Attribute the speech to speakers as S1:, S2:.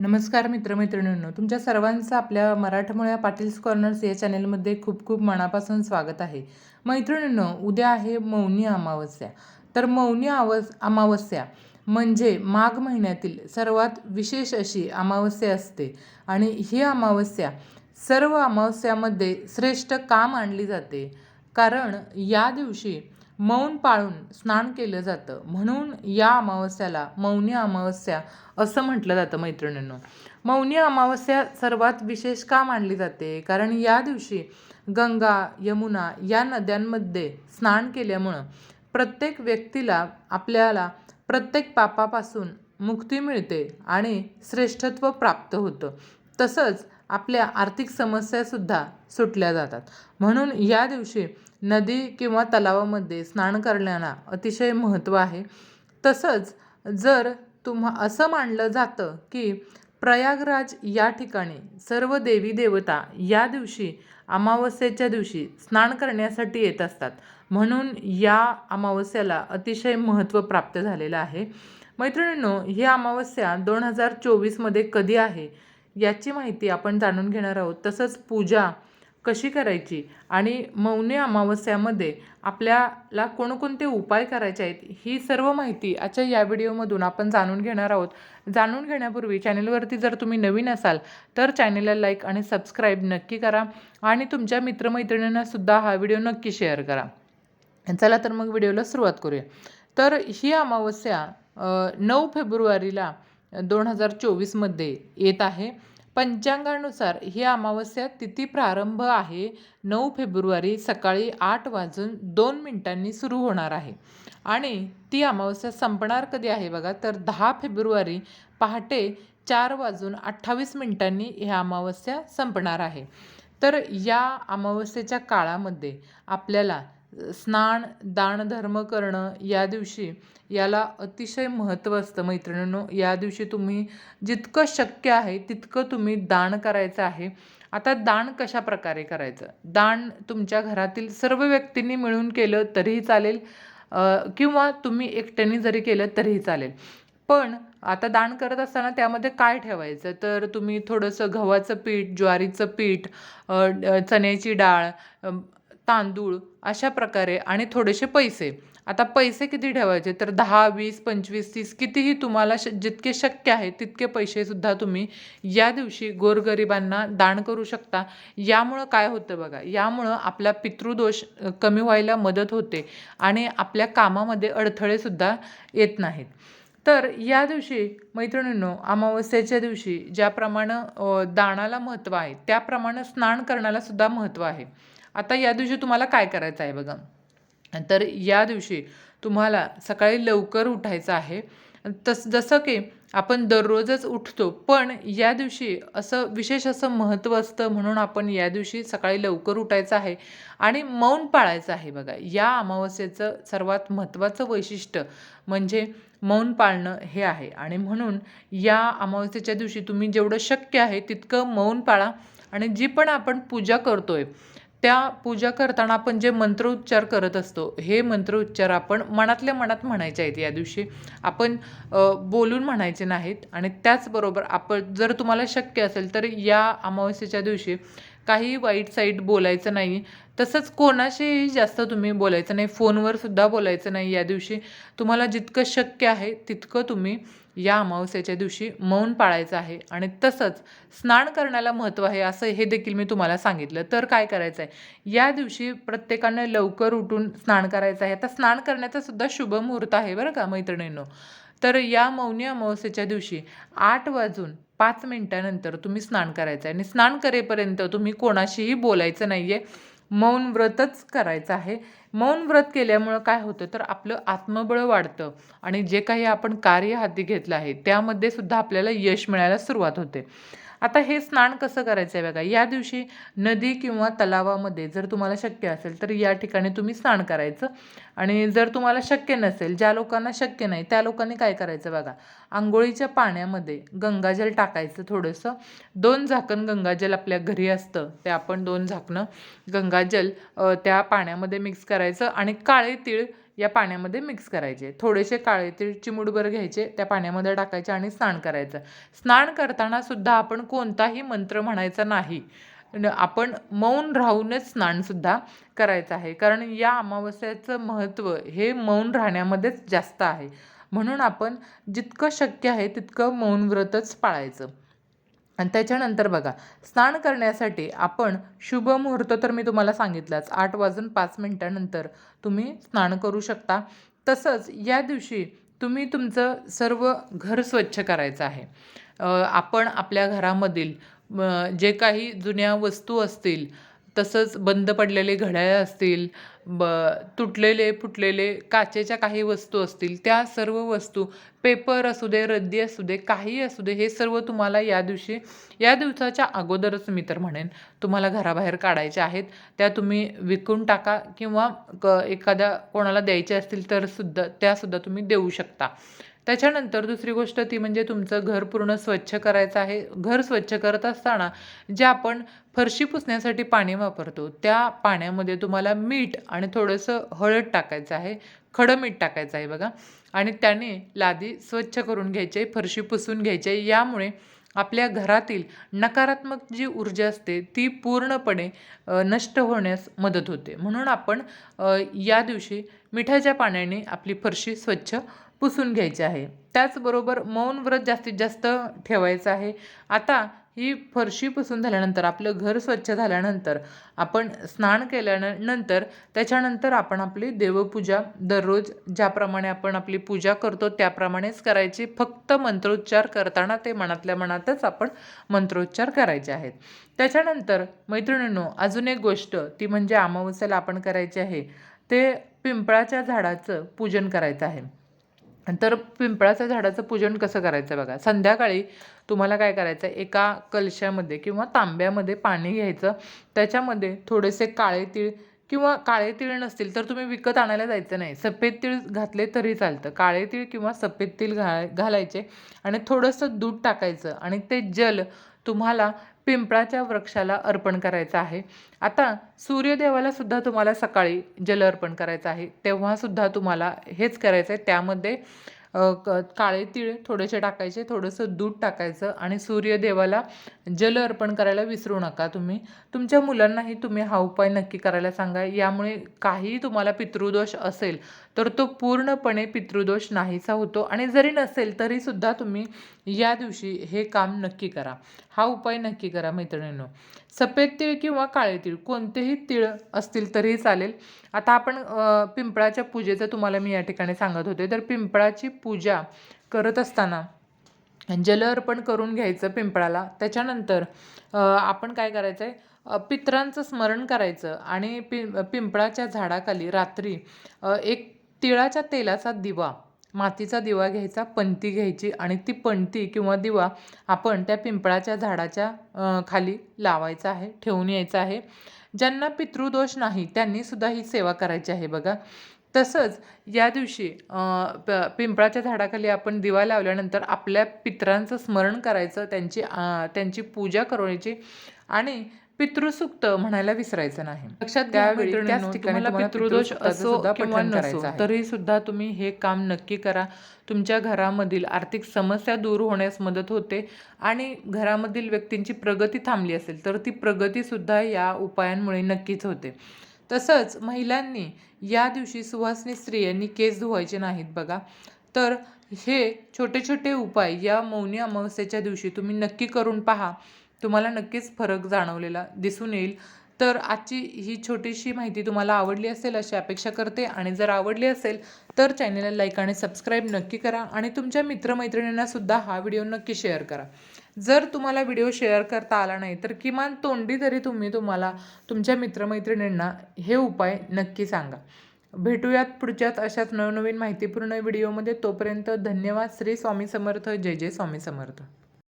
S1: नमस्कार मित्रमैत्रिणींनो तुमच्या सर्वांचं आपल्या मराठमोळ्या पाटील्स कॉर्नर्स या चॅनेलमध्ये खूप खूप मनापासून स्वागत आहे. मैत्रिणींनो उद्या आहे मौनी अमावस्या. तर मौनी आवस अमावस्या म्हणजे माघ महिन्यातील सर्वात विशेष अशी अमावस्या असते. आणि ही अमावस्या सर्व अमावस्यामध्ये श्रेष्ठ काम आणली जाते? कारण या दिवशी मौन पाळून स्नान केलं जातं. म्हणून या अमावस्याला मौनी अमावस्या असं म्हटलं जातं मैत्रिणींनो. मौनी अमावस्या सर्वात विशेष का मानली जाते? कारण या दिवशी गंगा यमुना या नद्यांमध्ये स्नान केल्यामुळं प्रत्येक व्यक्तीला आपल्याला प्रत्येक पापापासून मुक्ती मिळते आणि श्रेष्ठत्व प्राप्त होतं. तसंच आपल्या आर्थिक समस्यासुद्धा सुटल्या जातात. म्हणून या दिवशी नदी किंवा तलावामध्ये स्नान करण्याला अतिशय महत्त्व आहे. तसंच जर तुम्हा असं मानलं जातं की प्रयागराज या ठिकाणी सर्व देवी देवता या दिवशी अमावस्येच्या दिवशी स्नान करण्यासाठी येत असतात. म्हणून या अमावस्याला अतिशय महत्त्व प्राप्त झालेलं आहे. मैत्रिणींनो ही अमावस्या दोन हजार चोवीसमध्ये कधी आहे? याची माहिती आपण जाणून घेणार आहोत. तसंच पूजा कशी करायची आणि मौनी अमावस्यामध्ये आपल्याला कोणकोणते उपाय करायचे आहेत ही सर्व माहिती आजच्या या व्हिडिओमधून आपण जाणून घेणार आहोत. जाणून घेण्यापूर्वी चॅनलवरती जर तुम्ही नवीन असाल तर चॅनेलला लाईक आणि सबस्क्राईब नक्की करा आणि तुमच्या मित्रमैत्रिणींनासुद्धा हा व्हिडिओ नक्की शेअर करा. चला तर मग व्हिडिओला सुरुवात करूया. तर ही अमावस्या नऊ फेब्रुवारीला दोन हजार चोवीसमध्ये येत आहे. पंचांगानुसार ही अमावस्या तिथी प्रारंभ आहे. नऊ फेब्रुवारी सकाळी आठ वाजून दोन मिनिटांनी सुरू होणार आहे. आणि ती अमावस्या संपणार कधी आहे बघा तर दहा फेब्रुवारी पहाटे चार वाजून अठ्ठावीस मिनिटांनी ह्या अमावस्या संपणार आहे. तर या अमावस्येच्या काळामध्ये आपल्याला स्नान दानधर्म करणं या दिवशी याला अतिशय महत्त्व असतं मैत्रिणींनो. या दिवशी तुम्ही जितकं शक्य आहे तितकं तुम्ही दान करायचं आहे. आता दान कशा प्रकारे करायचं? दान तुमच्या घरातील सर्व व्यक्तींनी मिळून केलं तरीही चालेल किंवा तुम्ही एकट्याने जरी केलं तरीही चालेल. पण आता दान करत असताना त्यामध्ये काय ठेवायचं? तर तुम्ही थोडंसं गव्हाचं पीठ ज्वारीचं पीठ चण्याची डाळ तांदूळ अशा प्रकारे आणि थोडेसे पैसे. आता पैसे किती ठेवायचे? तर दहा वीस पंचवीस तीस कितीही तुम्हाला श जितके शक्य आहे तितके पैसेसुद्धा तुम्ही या दिवशी गोरगरिबांना दान करू शकता. यामुळं काय होतं बघा? यामुळं आपला पितृदोष कमी व्हायला मदत होते आणि आपल्या कामामध्ये अडथळेसुद्धा येत नाहीत. तर या दिवशी मैत्रिणींनो अमावस्येच्या दिवशी ज्याप्रमाणे दानाला महत्त्व आहे त्याप्रमाणे स्नान करण्याला सुद्धा महत्त्व आहे. आता या दिवशी तुम्हाला काय करायचं आहे बघा? तर या दिवशी तुम्हाला सकाळी लवकर उठायचं आहे. तस जसं की आपण दररोजच उठतो पण या दिवशी असं विशेष असं महत्त्व असतं म्हणून आपण या दिवशी सकाळी लवकर उठायचं आहे आणि मौन पाळायचं आहे बघा. या अमावस्येचं सर्वात महत्त्वाचं वैशिष्ट्य म्हणजे मौन पाळणं हे आहे. आणि म्हणून या अमावस्येच्या दिवशी तुम्ही जेवढं शक्य आहे तितकं मौन पाळा आणि जी पण आपण पूजा करतोय त्या पूजा करताना आपण जे मंत्रोच्चार करत असतो हे मंत्रोच्चार आपण मनातल्या मनात म्हणायचे आहेत. या दिवशी आपण बोलून म्हणायचे नाहीत आणि त्याचबरोबर आपण जर तुम्हाला शक्य असेल तर या अमावस्येच्या दिवशी काही वाईट साईट बोलायचं नाही. तसंच कोणाशीही जास्त तुम्ही बोलायचं नाही फोनवर सुद्धा बोलायचं नाही. या दिवशी तुम्हाला जितकं शक्य आहे तितकं तुम्ही या अमावस्येच्या दिवशी मौन पाळायचं आहे. आणि तसंच स्नान करण्याला महत्त्व आहे असं हे देखील मी तुम्हाला सांगितलं. तर काय करायचं आहे या दिवशी प्रत्येकानं लवकर उठून स्नान करायचं आहे. आता स्नान करण्याचा सुद्धा शुभ मुहूर्त आहे बरं का मैत्रिणींनो. तर या मौनी अमावस्येच्या दिवशी आठ वाजून पाच मिनटानंतर तुम्ही स्नान करायचं आहे. आणि स्नान करेपर्यंत तुम्ही कोणाशीही बोलायचं नाही आहे मौन व्रतच करायचं आहे. मौन व्रत केल्यामुळं काय होतं? तर आपलं आत्मबळ वाढतं आणि जे काही आपण कार्य हाती घेतलं आहे त्यामध्ये सुद्धा आपल्याला यश मिळायला सुरुवात होते. आता हे स्नान कसं करायचं आहे बघा या दिवशी नदी किंवा तलावामध्ये जर तुम्हाला शक्य असेल तर या ठिकाणी तुम्ही स्नान करायचं. आणि जर तुम्हाला शक्य नसेल ज्या लोकांना शक्य नाही त्या लोकांनी काय करायचं बघा आंघोळीच्या पाण्यामध्ये गंगाजल टाकायचं थोडंसं. दोन झाकण गंगाजल आपल्या घरी असतं ते आपण दोन झाकणं गंगाजल त्या पाण्यामध्ये मिक्स करायचं. आणि काळे तीळ या पाण्यामध्ये मिक्स करायचे. थोडेसे काळे तीळ चिमुडभर घ्यायचे त्या पाण्यामध्ये टाकायचे आणि स्नान करायचं. स्नान करताना सुद्धा आपण कोणताही मंत्र म्हणायचा नाही. आपण मौन राहूनच स्नानसुद्धा करायचं आहे. कारण या अमावस्याचं महत्त्व हे मौन राहण्यामध्येच जास्त आहे. म्हणून आपण जितकं शक्य आहे तितकं मौन व्रतच पाळायचं. आणि त्याच्यानंतर बघा स्नान करण्यासाठी आपण शुभ मुहूर्त तर मी तुम्हाला सांगितलाच. आठ वाजून पाच मिनटानंतर तुम्ही स्नान करू शकता. तसंच या दिवशी तुम्ही तुमचं सर्व घर स्वच्छ करायचं आहे. आपण आपल्या घरामधील जे काही जुन्या वस्तू असतील तसंच बंद पडलेले घड्याळ असतील ब तुटलेले फुटलेले काचेच्या काही वस्तू असतील त्या सर्व वस्तू पेपर असू दे रद्दी असू दे काही असू दे हे सर्व तुम्हाला या दिवशी या दिवसाच्या अगोदरच मी तर म्हणेन तुम्हाला घराबाहेर काढायच्या आहेत त्या तुम्ही विकून टाका किंवा क एखाद्या कोणाला द्यायच्या असतील तर सुद्धा त्यासुद्धा तुम्ही देऊ शकता. त्याच्यानंतर दुसरी गोष्ट ती म्हणजे तुमचं घर पूर्ण स्वच्छ करायचं आहे घर स्वच्छ करत असताना जे आपण फरशी पुसण्यासाठी पाणी वापरतो त्या पाण्यामध्ये तुम्हाला मीठ आणि थोडंसं हळद टाकायचं आहे खडं मीठ टाकायचं आहे बघा. आणि त्याने लादी स्वच्छ करून घ्यायची आहे फरशी पुसून घ्यायची. आहे यामुळे आपल्या घरातील नकारात्मक जी ऊर्जा असते ती पूर्णपणे नष्ट होण्यास मदत होते. म्हणून आपण या दिवशी मिठाच्या पाण्याने आपली फरशी स्वच्छ पुसून घ्यायची आहे. त्याचबरोबर मौन व्रत जास्तीत जास्त ठेवायचं आहे. आता ही फरशी पुसून झाल्यानंतर आपलं घर स्वच्छ झाल्यानंतर आपण स्नान केल्यानंतर त्याच्यानंतर आपण आपली देवपूजा दररोज ज्याप्रमाणे आपण आपली पूजा करतो त्याप्रमाणेच करायची. फक्त मंत्रोच्चार करताना ते मनातल्या मनातच आपण मंत्रोच्चार करायचे आहेत. त्याच्यानंतर मैत्रिणींनो अजून एक गोष्ट ती म्हणजे अमावस्याला आपण करायची आहे. ते पिंपळाच्या झाडाचं पूजन करायचं आहे. तर पिंपळाच्या झाडाचं पूजन कसं करायचं बघा? संध्याकाळी तुम्हाला काय करायचं? आहे एका कलशामध्ये किंवा तांब्यामध्ये पाणी घ्यायचं. त्याच्यामध्ये थोडेसे काळे तीळ किंवा काळे तीळ नसतील तर तुम्ही विकत आणायला जायचं नाही. सफेद तीळ घातले तरी चालतं. काळे तीळ किंवा सफेद तीळ घा घालायचे आणि थोडंसं दूध टाकायचं आणि ते जल तुम्हाला पिंपळाच्या वृक्षाला अर्पण करायचं आहे. आता सूर्यदेवाला सुद्धा तुम्हाला सकाळी जल अर्पण करायचं आहे. तेव्हासुद्धा तुम्हाला हेच करायचं आहे त्यामध्ये क काळे तीळ थोडेसे टाकायचे थोडंसं दूध टाकायचं आणि सूर्यदेवाला जल अर्पण करायला विसरू नका तुम्ही. तुमच्या मुलांनाही तुम्ही हा उपाय नक्की करायला सांगा. यामुळे काहीही तुम्हाला पितृदोष असेल तर तो पूर्णपणे पितृदोष नाहीसा होतो आणि जरी नसेल तरीसुद्धा तुम्ही या दिवशी हे काम नक्की करा. हा उपाय नक्की करा मैत्रिणींनो. सफेद तीळ किंवा काळे तीळ कोणतेही तीळ असतील तरीही चालेल. आता आपण पिंपळाच्या पूजेचं तुम्हाला मी या ठिकाणी सांगत होते. तर पिंपळाची पूजा करत असताना जल अर्पण करून घ्यायचं पिंपळाला. त्याच्यानंतर आपण काय करायचं आहे पित्रांचं पितरांचं स्मरण करायचं आणि पि पिंपळाच्या झाडाखाली रात्री एक तिळाच्या तेलाचा दिवा मातीचा दिवा घ्यायचा पणती घ्यायची आणि ती पणती किंवा दिवा आपण त्या पिंपळाच्या झाडाच्या खाली लावायचा आहे ठेवून यायचं आहे. ज्यांना पितृदोष नाही त्यांनीसुद्धा ही सेवा करायची आहे बघा. तसंच या दिवशी प पिंपळाच्या झाडाखाली आपण दिवा लावल्यानंतर आपल्या पितरांचं स्मरण करायचं त्यांची त्यांची पूजा करायची आणि पितृसूक्त म्हणायला विसरायचं नाही. लक्षात
S2: त्यावेळी त्याच ठिकाणी
S1: पितृदोष असो
S2: सुद्धा
S1: किंवा नसो. तरी सुद्धा तुम्ही हे काम नक्की करा. तुमच्या घरामधील आर्थिक समस्या दूर होण्यास मदत होते आणि घरामधील व्यक्तींची प्रगती थांबली असेल तर ती प्रगतीसुद्धा या उपायांमुळे नक्कीच होते. तसंच महिलांनी या दिवशी सुवासिनी स्त्रियांनी केस धुवायचे नाहीत बघा. तर हे छोटे छोटे उपाय या मौनी अमावस्येच्या दिवशी तुम्ही नक्की करून पहा. तुम्हाला नक्कीच फरक जाणवलेला दिसून येईल. तर आजची ही छोटीशी माहिती तुम्हाला आवडली असेल अशी अपेक्षा करते आणि जर आवडली असेल तर चॅनलला लाईक आणि सबस्क्राईब नक्की करा आणि तुमच्या मित्रमैत्रिणींनासुद्धा हा व्हिडिओ नक्की शेअर करा. जर तुम्हाला व्हिडिओ शेअर करता आला नाही तर किमान तोंडी तरी तुम्ही तुम्हाला तुमच्या मित्रमैत्रिणींना हे उपाय नक्की सांगा. भेटूयात पुढच्यात अशाच नवनवीन माहितीपूर्ण व्हिडिओमध्ये. तोपर्यंत धन्यवाद. श्री स्वामी समर्थ. जय जय स्वामी समर्थ.